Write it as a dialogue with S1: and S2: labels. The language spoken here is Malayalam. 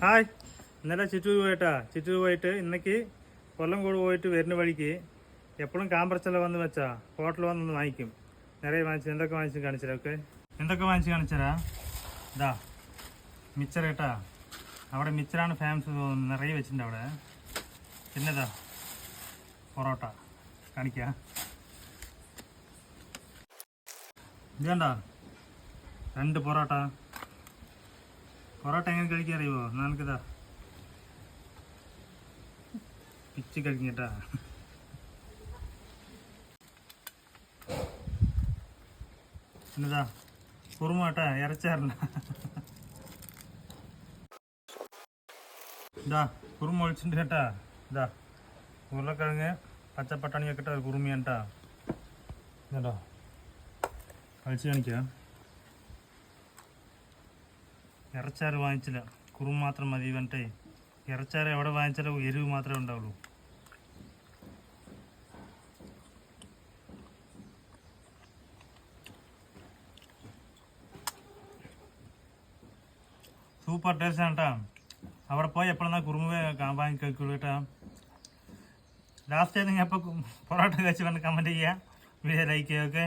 S1: ഹായ്. ഇന്നലെ ചിറ്റൂർ പോയിട്ടാ. ചിറ്റൂർ പോയിട്ട് ഇന്നേക്ക് കൊല്ലംകോട് പോയിട്ട് വരുന്ന വഴിക്ക് എപ്പോഴും കാമ്പറച്ചല വന്ന് വെച്ചാ ഹോട്ടൽ വന്നൊന്ന് വാങ്ങിക്കും. നിറയെ വാങ്ങിച്ചു എന്തൊക്കെ വാങ്ങിച്ചു കാണിച്ചരാ ഓക്കെ എന്തൊക്കെ വാങ്ങിച്ചു കാണിച്ചരാ? ഇതാ മിച്ചർ കേട്ടാ അവിടെ മിച്ചറാണ് ഫാംസ് നിറയെ വെച്ചിട്ടുണ്ട് അവിടെ. പിന്നെതാ പൊറോട്ട. കാണിക്കാം. ഇതേണ്ട രണ്ട് പൊറോട്ട. പൊറോട്ട എങ്ങനെ കഴിക്കാൻ അറിയുമോ നിനക്കിതാ. പിച്ച് കഴിക്കട്ടാ. എന്നതാ കുറുമ കേട്ടാ ഇറച്ചാറില്ല ഇതാ കുറുമ ഒഴിച്ചിട്ടുണ്ട് കേട്ടാ. ഇതാ ഉരുളക്കിഴങ്ങ് പച്ചപ്പട്ടാണി വെക്കട്ടെ കുറുമിയാണ് കേട്ടാ. കഴിച്ച് കാണിക്കാം. ഇറച്ചാറ് വാങ്ങിച്ചില്ല. കുറും മാത്രം മതി പറഞ്ഞിട്ടേ ഇറച്ചാറ് എവിടെ വാങ്ങിച്ചാലും എരിവ് മാത്രമേ ഉണ്ടാവുള്ളൂ. സൂപ്പർ ടേസ്റ്റ് ആണ് കേട്ടാ അവിടെ പോയി എപ്പോഴെന്നാ കുറുമ്പ് വാങ്ങി കഴിക്കുള്ളൂ കേട്ടാ. ലാസ്റ്റ് നിങ്ങൾ എപ്പോൾ പൊറോട്ട കഴിച്ച് പറഞ്ഞ് കമന്റ് ചെയ്യുക വീഡിയോ ലൈക്ക് ചെയ്യുക ഓക്കെ